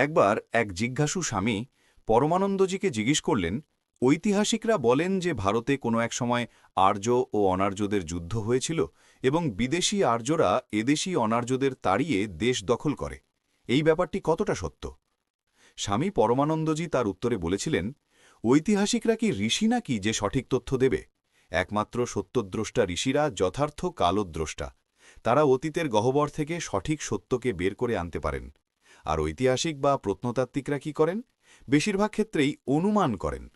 একবার এক জিজ্ঞাসু স্বামী পরমানন্দজিকে জিজ্ঞেস করলেন, ঐতিহাসিকরা বলেন যে ভারতে কোনো এক সময় আর্য ও অনার্যদের যুদ্ধ হয়েছিল এবং বিদেশি আর্যরা এদেশি অনার্যদের তাড়িয়ে দেশ দখল করে। এই ব্যাপারটি কতটা সত্য? স্বামী পরমানন্দজি তার উত্তরে বলেছিলেন, ঐতিহাসিকরা কি ঋষি নাকি যে সঠিক তথ্য দেবে? একমাত্র সত্যদ্রষ্টা ঋষিরা যথার্থ কালোদ্রষ্টা। তারা অতীতের গহ্বর থেকে সঠিক সত্যকে বের করে আনতে পারেন। আর ঐতিহাসিক বা প্রত্নতাত্ত্বিকরা কি করেন? বেশিরভাগ ক্ষেত্রেই অনুমান করেন।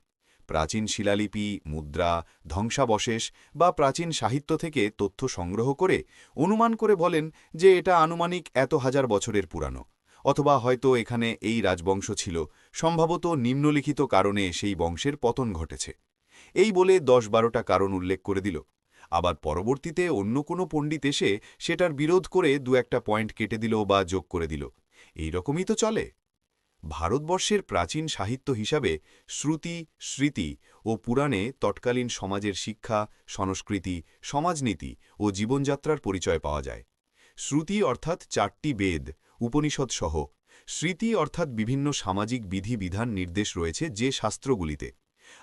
প্রাচীন শিলালিপি, মুদ্রা, ধ্বংসাবশেষ বা প্রাচীন সাহিত্য থেকে তথ্য সংগ্রহ করে অনুমান করে বলেন যে এটা আনুমানিক এত হাজার বছরের পুরানো। অথবা হয়তো এখানে এই রাজবংশ ছিল, সম্ভবত নিম্নলিখিত কারণে সেই বংশের পতন ঘটেছে। এই বলে দশ বারোটা কারণ উল্লেখ করে দিল। আবার পরবর্তীতে অন্য কোনো পণ্ডিত এসে সেটার বিরোধ করে দু একটা পয়েন্ট কেটে দিল বা যোগ করে দিল। এই রকমই তো চলে। ভারতবর্ষের প্রাচীন সাহিত্য হিসাবে শ্রুতি, স্মৃতি ও পুরাণে তৎকালীন সমাজের শিক্ষা, সংস্কৃতি, সমাজনীতি ও জীবনযাত্রার পরিচয় পাওয়া যায়। শ্রুতি অর্থাৎ চারটি বেদ, উপনিষদ সহ। স্মৃতি অর্থাৎ বিভিন্ন সামাজিক বিধিবিধান নির্দেশ রয়েছে যে শাস্ত্রগুলিতে।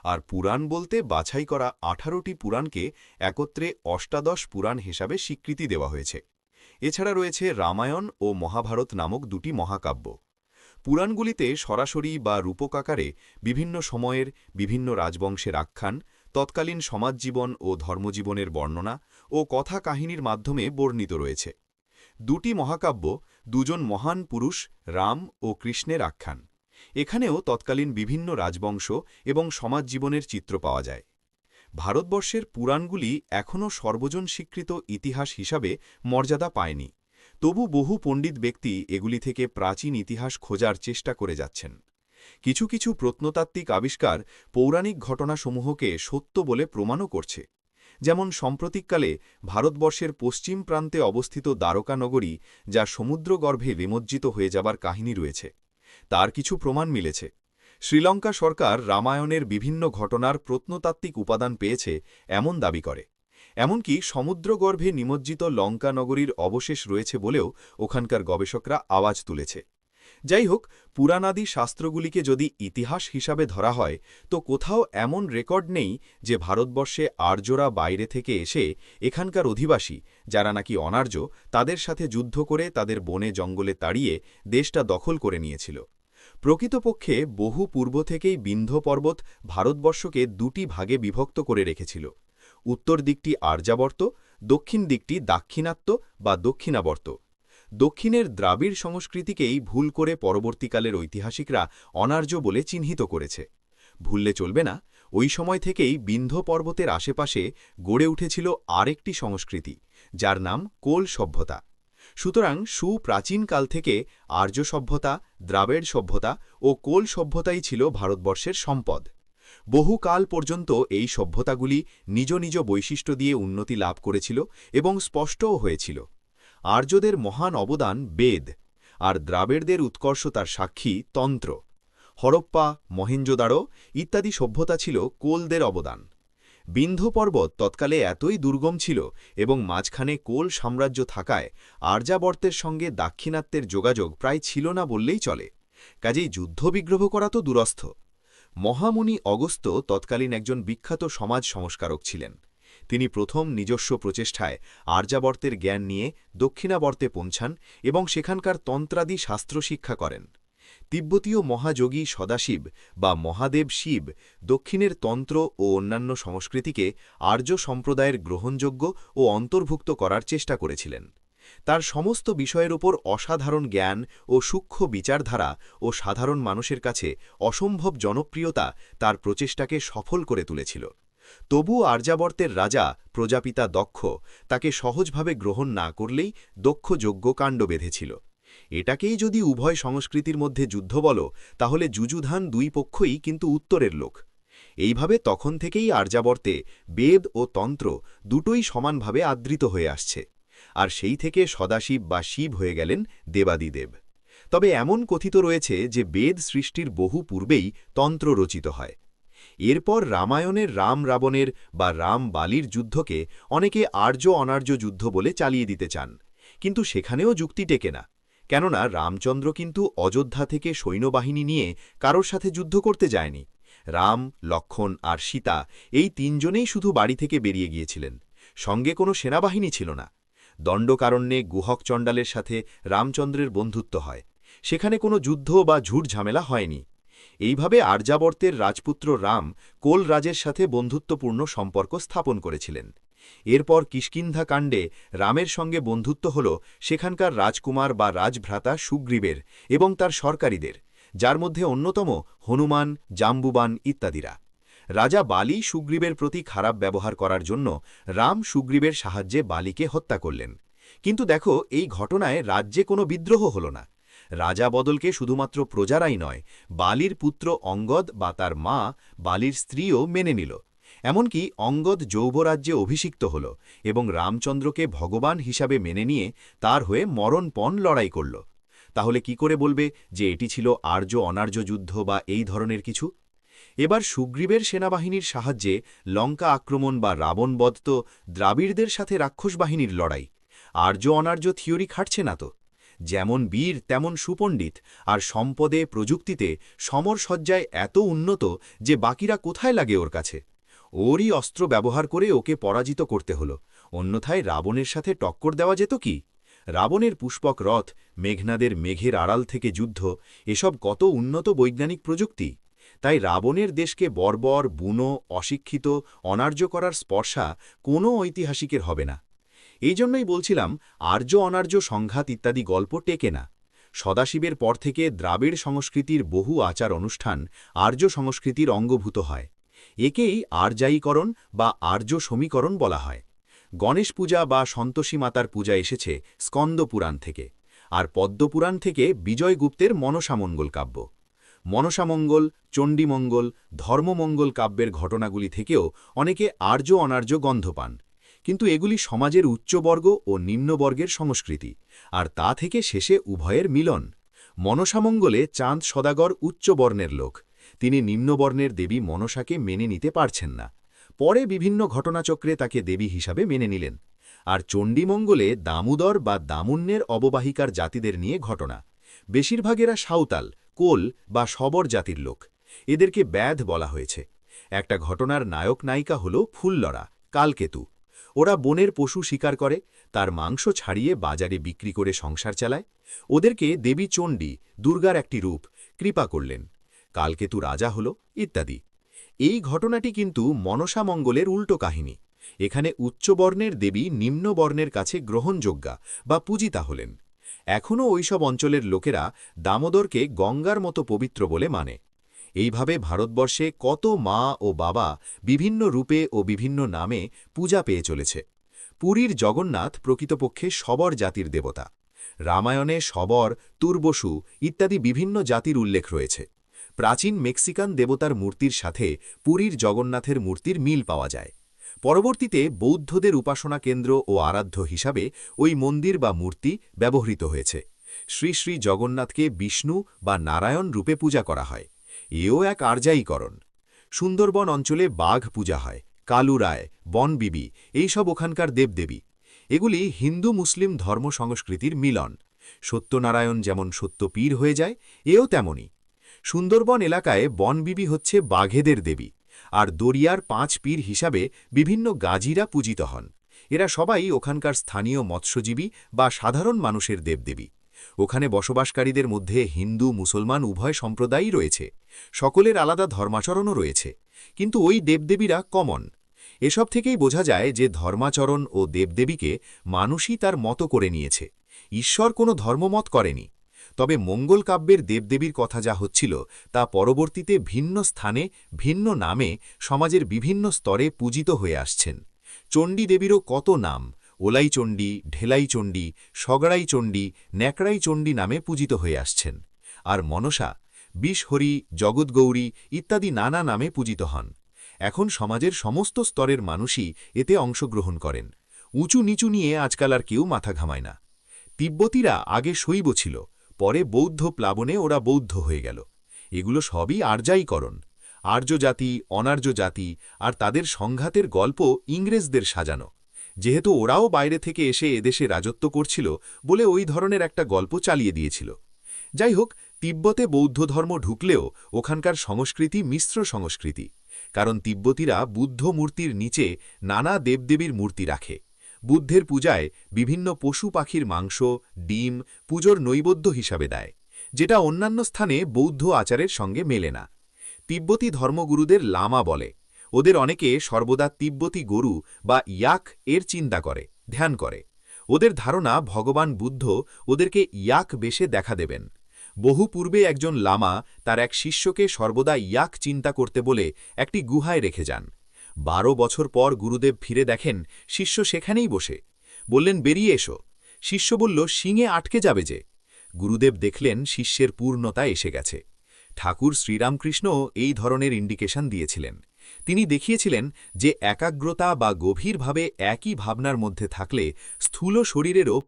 আর পুরাণ বলতে বাছাই করা আঠারোটি পুরাণকে একত্রে অষ্টাদশ পুরাণ হিসাবে স্বীকৃতি দেওয়া হয়েছে। এছাড়া রয়েছে রামায়ণ ও মহাভারত নামক দুটি মহাকাব্য। পুরাণগুলিতে সরাসরি বা রূপকাকারে বিভিন্ন সময়ের বিভিন্ন রাজবংশের আখ্যান, তৎকালীন সমাজজীবন ও ধর্মজীবনের বর্ণনা ও কথা কাহিনীর মাধ্যমে বর্ণিত রয়েছে। দুটি মহাকাব্য দুজন মহান পুরুষ, রাম ও কৃষ্ণের আখ্যান। এখানেও তৎকালীন বিভিন্ন রাজবংশ এবং সমাজজীবনের চিত্র পাওয়া যায়। ভারতবর্ষের পুরাণগুলি এখনও সর্বজন স্বীকৃত ইতিহাস হিসাবে মর্যাদা পায়নি। তবু বহু পণ্ডিত ব্যক্তি এগুলি থেকে প্রাচীন ইতিহাস খোঁজার চেষ্টা করে যাচ্ছেন। কিছু কিছু প্রত্নতাত্ত্বিক আবিষ্কার পৌরাণিক ঘটনাসমূহকে সত্য বলে প্রমাণও করছে। যেমন সাম্প্রতিককালে ভারতবর্ষের পশ্চিম প্রান্তে অবস্থিত দ্বারকা নগরী, যা সমুদ্রগর্ভে বিমজ্জিত হয়ে যাবার কাহিনী রয়েছে। তার কিছু প্রমাণ মিলেছে। শ্রীলঙ্কা সরকার রামায়ণের বিভিন্ন ঘটনার প্রত্নতাত্ত্বিক উপাদান পেয়েছে এমন দাবি করে। এমনকি সমুদ্রগর্ভে নিমজ্জিত লঙ্কা নগরীর অবশেষ রয়েছে বলেও ওখানকার গবেষকরা আওয়াজ তুলেছে। যাই হোক পুরাণাদি শাস্ত্রগুলিকে যদি ইতিহাস হিসাবে ধরা হয়, তো কোথাও এমন রেকর্ড নেই যে ভারতবর্ষে আর্যরা বাইরে থেকে এসে এখানকার অধিবাসী, যারা নাকি অনার্য, তাদের সাথে যুদ্ধ করে তাদের বনে জঙ্গলে তাড়িয়ে দেশটা দখল করে নিয়েছিল। প্রকৃতপক্ষে বহু পূর্ব থেকেই বিন্ধ্য পর্বত ভারতবর্ষকে দুটি ভাগে বিভক্ত করে রেখেছিল। উত্তর দিকটি আর্যাবর্ত, দক্ষিণ দিকটি দাক্ষিণাত্য বা দক্ষিণাবর্ত। দক্ষিণের দ্রাবিড় সংস্কৃতিকেই ভুল করে পরবর্তীকালের ঐতিহাসিকরা অনার্য বলে চিহ্নিত করেছে। ভুললে চলবে না, ওই সময় থেকেই বিন্ধ্য পর্বতের আশেপাশে গড়ে উঠেছিল আরেকটি সংস্কৃতি, যার নাম কোল সভ্যতা। সুতরাং সুপ্রাচীনকাল থেকে আর্য সভ্যতা, দ্রাবেড় সভ্যতা ও কোল সভ্যতাই ছিল ভারতবর্ষের সম্পদ। বহুকাল পর্যন্ত এই সভ্যতাগুলি নিজ নিজ বৈশিষ্ট্য দিয়ে উন্নতি লাভ করেছিল এবং স্পষ্টও হয়েছিল। আর্যদের মহান অবদান বেদ, আর দ্রাবেড়দের উৎকর্ষতার সাক্ষী তন্ত্র। হরপ্পা, মহেঞ্জোদারো ইত্যাদি সভ্যতা ছিল কোলদের অবদান। বিন্ধ্য পর্বত তৎকালে এতই দুর্গম ছিল এবং মাঝখানে কোল সাম্রাজ্য থাকায় আর্যাবর্তের সঙ্গে দাক্ষিণাত্যের যোগাযোগ প্রায় ছিল না বললেই চলে। কাজেই যুদ্ধবিগ্রহ করা তো দুরস্থ। মহামুনি অগস্ত তৎকালীন একজন বিখ্যাত সমাজ সংস্কারক ছিলেন। তিনি প্রথম নিজস্ব প্রচেষ্টায় আর্যাবর্তের জ্ঞান নিয়ে দক্ষিণাবর্তে পৌঁছান এবং সেখানকার তন্ত্রাদি শাস্ত্র শিক্ষা করেন। তিব্বতীয় মহাযোগী সদাশিব বা মহাদেব শিব দক্ষিণের তন্ত্র ও অন্যান্য সংস্কৃতিকে আর্য সম্প্রদায়ের গ্রহণযোগ্য ও অন্তর্ভুক্ত করার চেষ্টা করেছিলেন। তার সমস্ত বিষয়ের ওপর অসাধারণ জ্ঞান ও সূক্ষ্ম বিচারধারা ও সাধারণ মানুষের কাছে অসম্ভব জনপ্রিয়তা তার প্রচেষ্টাকে সফল করে তুলেছিল। তবু আর্যাবর্তের রাজা প্রজাপিতা দক্ষ তাকে সহজভাবে গ্রহণ না করলেই দক্ষ কাণ্ড বেঁধেছিল। এটাকেই যদি উভয় সংস্কৃতির মধ্যে যুদ্ধ বল, তাহলে যুযুধান দুই পক্ষই কিন্তু উত্তরের লোক। এইভাবে তখন থেকেই আর্যাবর্তে বেদ ও তন্ত্র দুটোই সমানভাবে আদৃত হয়ে আসছে। আর সেই থেকে সদাশিব বা শিব হয়ে গেলেন দেবাদিদেব। তবে এমন কথিত রয়েছে যে বেদ সৃষ্টির বহু পূর্বেই তন্ত্র রচিত হয়। এরপর রামায়ণের রাম রাবণের বা রাম বালির যুদ্ধকে অনেকে আর্য অনার্য যুদ্ধ বলে চালিয়ে দিতে চান। কিন্তু সেখানেও যুক্তি টেকে না। কেননা রামচন্দ্র কিন্তু অযোধ্যা থেকে সৈন্যবাহিনী নিয়ে কারোর সাথে যুদ্ধ করতে যায়নি। রাম, লক্ষণ আর সীতা এই তিনজনেই শুধু বাড়ি থেকে বেরিয়ে গিয়েছিলেন। সঙ্গে কোনো সেনাবাহিনী ছিল না। দণ্ডকারণ্যে গুহক চণ্ডালের সাথে রামচন্দ্রের বন্ধুত্ব হয়। সেখানে কোনো যুদ্ধ বা ঝুট ঝামেলা হয়নি। এইভাবে আর্যাবর্তের রাজপুত্র রাম কোল রাজের সাথে বন্ধুত্বপূর্ণ সম্পর্ক স্থাপন করেছিলেন। এরপর কিষ্কিন্ধা কাণ্ডে রামের সঙ্গে বন্ধুত্ব হল সেখানকার রাজকুমার বা রাজভ্রাতা সুগ্রীবের এবং তার সরকারীদের, যার মধ্যে অন্যতম হনুমান, জাম্বুবান ইত্যাদিরা। রাজা বালি সুগ্রীবের প্রতি খারাপ ব্যবহার করার জন্য রাম সুগ্রীবের সাহায্যে বালিকে হত্যা করলেন। কিন্তু দেখো, এই ঘটনায় রাজ্যে কোনো বিদ্রোহ হল না। রাজা বদলকে শুধুমাত্র প্রজারাই নয়, বালির পুত্র অঙ্গদ বা তার মা বালির স্ত্রীও মেনে নিল। এমনকি অঙ্গদ যৌবরাজ্যে অভিষিক্ত হল এবং রামচন্দ্রকে ভগবান হিসাবে মেনে নিয়ে তার হয়ে মরণপণ লড়াই করল। তাহলে কি করে বলবে যে এটি ছিল আর্য অনার্য যুদ্ধ বা এই ধরনের কিছু? এবার সুগ্রীবের সেনাবাহিনীর সাহায্যে লঙ্কা আক্রমণ বা রাবণবধ তো দ্রাবিড়দের সাথে রাক্ষস বাহিনীর লড়াই। আর্য অনার্য থিওরি খাটছে না তো। যেমন বীর, তেমন সুপণ্ডিত, আর সম্পদে, প্রযুক্তিতে সমরসজ্জায় এত উন্নত যে বাকিরা কোথায় লাগে ওর কাছে? ওরই অস্ত্র ব্যবহার করে ওকে পরাজিত করতে হল। অন্যথায় রাবণের সাথে টক্কর দেওয়া যেত কি? রাবণের পুষ্পক রথ, মেঘনাদের মেঘের আড়াল থেকে যুদ্ধ, এসব কত উন্নত বৈজ্ঞানিক প্রযুক্তি। তাই রাবণের দেশকে বর্বর, বুনো, অশিক্ষিত, অনার্য করার স্পর্শা কোনো ঐতিহাসিকের হবে না। এই জন্যই বলছিলাম, আর্য অনার্য সংঘাত ইত্যাদি গল্প টেকে না। সদাশিবের পর থেকে দ্রাবিড় সংস্কৃতির বহু আচার অনুষ্ঠান আর্য সংস্কৃতির অঙ্গভূত হয়। একেই আর্যায়ীকরণ বা আর্য সমীকরণ বলা হয়। গণেশ পূজা বা সন্তোষী মাতার পূজা এসেছে স্কন্দ পুরাণ থেকে আর পদ্মপুরাণ থেকে বিজয়গুপ্তের মনসামঙ্গল কাব্য। মনসামঙ্গল, চণ্ডীমঙ্গল, ধর্মমঙ্গল কাব্যের ঘটনাগুলি থেকেও অনেকে আর্য অনার্য গন্ধ পান। কিন্তু এগুলি সমাজের উচ্চবর্গ ও নিম্নবর্গের সংস্কৃতি আর তা থেকে শেষে উভয়ের মিলন। মনসামঙ্গলে চাঁদ সদাগর উচ্চবর্ণের লোক। তিনি নিম্নবর্ণের দেবী মনসাকে মেনে নিতে পারছেন না। পরে বিভিন্ন ঘটনাচক্রে তাকে দেবী হিসাবে মেনে নিলেন। আর চণ্ডীমঙ্গলে দামোদর বা দামুন্যের অববাহিকার জাতিদের নিয়ে ঘটনা। বেশিরভাগেরা সাঁওতাল, কোল বা সবর জাতির লোক। এদেরকে ব্যাধ বলা হয়েছে। একটা ঘটনার নায়ক নায়িকা হল ফুল্লরা কালকেতু। ওরা বনের পশু শিকার করে, তার মাংস ছাড়িয়ে বাজারে বিক্রি করে সংসার চালায়। ওদেরকে দেবী চণ্ডী, দুর্গার একটি রূপ, কৃপা করলেন। কালকেতু রাজা হল, ইত্যাদি। এই ঘটনাটি কিন্তু মনসামঙ্গলের উল্টো কাহিনী। এখানে উচ্চবর্ণের দেবী নিম্নবর্ণের কাছে গ্রহণযোগ্যা বা পূজিতা হলেন। এখনও ওইসব অঞ্চলের লোকেরা দামোদরকে গঙ্গার মতো পবিত্র বলে মানে। এইভাবে ভারতবর্ষে কত মা ও বাবা বিভিন্ন রূপে ও বিভিন্ন নামে পূজা পেয়ে চলেছে। পুরীর জগন্নাথ প্রকৃতপক্ষে সবর জাতির দেবতা। রামায়ণে সবর তুর্বসু ইত্যাদি বিভিন্ন জাতির উল্লেখ রয়েছে। প্রাচীন মেক্সিকান দেবতার মূর্তির সাথে পুরীর জগন্নাথের মূর্তির মিল পাওয়া যায়। পরবর্তীতে বৌদ্ধদের উপাসনা কেন্দ্র ও আরাধ্য হিসাবে ওই মন্দির বা মূর্তি ব্যবহৃত হয়েছে। শ্রী শ্রী জগন্নাথকে বিষ্ণু বা নারায়ণ রূপে পূজা করা হয়। এও এক আর্যায়ীকরণ। সুন্দরবন অঞ্চলে বাঘ পূজা হয়, কালু রায়, বনবিবি এইসব ওখানকার দেবদেবী। এগুলি হিন্দু মুসলিম ধর্ম সংস্কৃতির মিলন। সত্যনারায়ণ যেমন সত্যপীর হয়ে যায়, এও তেমনই। সুন্দরবন এলাকায় বনবিবি হচ্ছে বাঘেদের দেবী, আর দরিয়ার পাঁচ পীর হিসাবে বিভিন্ন গাজীরা পূজিত হন। এরা সবাই ওখানকার স্থানীয় মৎস্যজীবী বা সাধারণ মানুষের দেবদেবী। ওখানে বসবাসকারীদের মধ্যে হিন্দু, মুসলমান, উভয় সম্প্রদায়ই রয়েছে। সকলের আলাদা ধর্মাচরণও রয়েছে। কিন্তু ওই দেবদেবীরা কমন। এসব থেকেই বোঝা যায় যে ধর্মাচরণ ও দেবদেবীকে মানুষই তার মতো করে নিয়েছে। ঈশ্বর কোনো ধর্মমত করেনি। তবে মঙ্গল কাব্যের দেবদেবীর কথা যা হচ্ছিল তা পরবর্তীতে ভিন্ন স্থানে, ভিন্ন নামে সমাজের বিভিন্ন স্তরে পূজিত হয়ে আসছেন। চণ্ডী দেবীরও কত নাম? ওলাইচণ্ডী, ঢেলাইচণ্ডী, সগড়াইচণ্ডী, ন্যাকড়াইচণ্ডী নামে পূজিত হয়ে আসছেন। আর মনসা, বিষহরি, জগৎগৌরী ইত্যাদি নানা নামে পূজিত হন। এখন সমাজের সমস্ত স্তরের মানুষই এতে অংশগ্রহণ করেন। উঁচু নিচু নিয়ে আজকাল আর কেউ মাথা ঘামায় না। তিব্বতীরা আগে শৈব ছিল। পরে বৌদ্ধ প্লাবনে ওরা বৌদ্ধ হয়ে গেল। এগুলো সবই আর্যায়ীকরণ। আর্য জাতি অনার্য জাতি আর তাদের সংঘাতের গল্প ইংরেজদের সাজানো। যেহেতু ওরাও বাইরে থেকে এসে এদেশে রাজত্ব করছিল বলে ওই ধরনের একটা গল্প চালিয়ে দিয়েছিল। যাই হোক, তিব্বতে বৌদ্ধ ধর্ম ঢুকলেও ওখানকার সংস্কৃতি মিশ্র সংস্কৃতি। কারণ তিব্বতীরা বুদ্ধ মূর্তির নিচে নানা দেবদেবীর মূর্তি রাখে। বুদ্ধের পূজায় বিভিন্ন পশু পাখির মাংস, ডিম পুজোর নৈবদ্য হিসাবে দেয়, যেটা অন্যান্য স্থানে বৌদ্ধ আচারের সঙ্গে মেলে না। তিব্বতী ধর্মগুরুদের লামা বলে, ওদের অনেকে সর্বদা তিব্বতী গরু বা ইয়াক এর চিন্তা করে, ধ্যান করে। ওদের ধারণা ভগবান বুদ্ধ ওদেরকে ইয়াক বেশে দেখা দেবেন। বহু পূর্বে একজন লামা তার এক শিষ্যকে সর্বদা ইয়াক চিন্তা করতে বলে একটি গুহায় রেখে যান। বারো বছর পর গুরুদেব ফিরে দেখেন, শিষ্য সেখানেই বসে। বললেন, বেরিয়ে এসো। শিষ্য বলল, শিঙে আটকে যাবে যে। গুরুদেব দেখলেন, শিষ্যের পূর্ণতা এসে গেছে। ঠাকুর শ্রীরামকৃষ্ণ এই ধরনের ইন্ডিকেশন দিয়েছিলেন। তিনি দেখিয়েছিলেন যে, একাগ্রতা বা গভীরভাবে একই ভাবনার মধ্যে থাকলে স্থূল শরীরেরও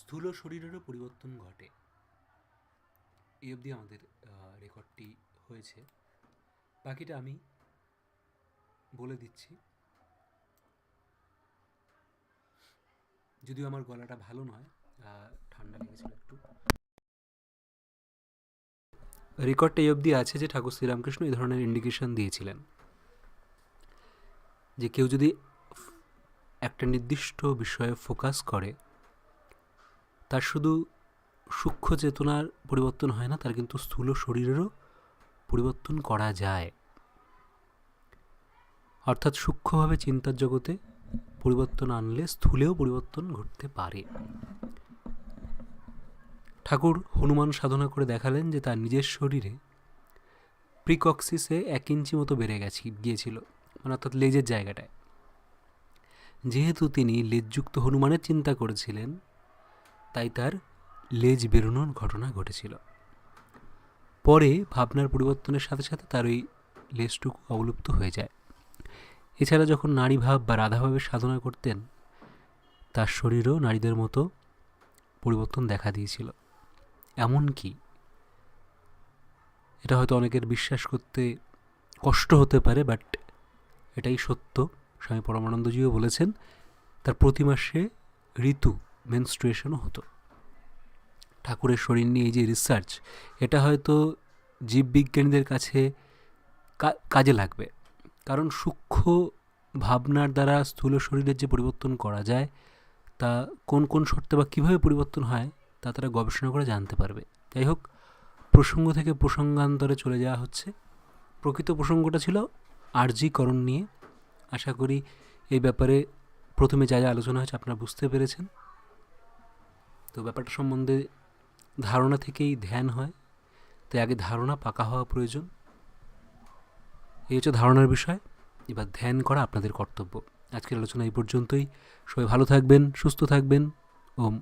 স্থূল শরীরেরও পরিবর্তন ঘটে। এই অবধি আমাদের রেকর্ডটি হয়েছে। বাকিটা আমি বলে দিচ্ছি। যদিও আমার গলাটা ভালো নয় ঠান্ডা লেগেছিল একটু। রেকর্ডটা এই অবধি আছে যে ঠাকুর শ্রীরামকৃষ্ণ এই ধরনের ইন্ডিকেশন দিয়েছিলেন। যে কেউ যদি একটা নির্দিষ্ট বিষয়ে ফোকাস করে তার শুধু সূক্ষ্ম চেতনার পরিবর্তন হয় না, তার কিন্তু স্থূল শরীরেরও পরিবর্তন করা যায়। অর্থাৎ সূক্ষ্মভাবে চিন্তার জগতে পরিবর্তন আনলে স্থূলেও পরিবর্তন ঘটতে পারে। ঠাকুর হনুমান সাধনা করে দেখালেন যে তার নিজের শরীরে প্রিকক্সিসে এক ইঞ্চি মতো বেড়ে গেছে, গিয়েছিল মানে অর্থাৎ লেজের জায়গাটায়। যেহেতু তিনি লেজযুক্ত হনুমানের চিন্তা করেছিলেন তাই তার লেজ বেরোনোর ঘটনা ঘটেছিল। পরে ভাবনার পরিবর্তনের সাথে সাথে তার ওই লেজটুকু অবলুপ্ত হয়ে যায়। এছাড়া যখন নারীভাব বা রাধাভাবের সাধনা করতেন, তার শরীরও নারীদের মতো পরিবর্তন দেখা দিয়েছিল। এমনকি এটা হয়তো অনেকের বিশ্বাস করতে কষ্ট হতে পারে, বাট এটাই সত্য। স্বামী পরমানন্দজিও বলেছেন, তার প্রতি মাসে ঋতু মেনস্ট্রুয়েশনও হতো। ঠাকুরের শরীর নিয়ে এই যে রিসার্চ এটা হয়তো জীববিজ্ঞানীদের কাছে কাজে লাগবে। কারণ সূক্ষ্ম ভাবনার দ্বারা স্থূল শরীরের যে পরিবর্তন করা যায়, তা কোন কোন শর্তে বা কীভাবে পরিবর্তন হয়, তা তারা গবেষণা করে জানতে পারবে। যাই হোক, প্রসঙ্গ থেকে প্রসঙ্গান্তরে চলে যাওয়া হচ্ছে। প্রকৃত প্রসঙ্গটা ছিল আর্যিকরণ নিয়ে। আশা করি এই ব্যাপারে প্রথমে যা যা আলোচনা হয়েছে আপনারা বুঝতে পেরেছেন। তো ব্যাপারটা সম্বন্ধে ধারণা থেকেই ধ্যান হয়। তাই আগে ধারণা পাকা হওয়া প্রয়োজন। এই হচ্ছে ধারণার বিষয়। এবার ধ্যান করা আপনাদের কর্তব্য। আজকের আলোচনা এই পর্যন্তই। সবাই ভালো থাকবেন, সুস্থ থাকবেন। ও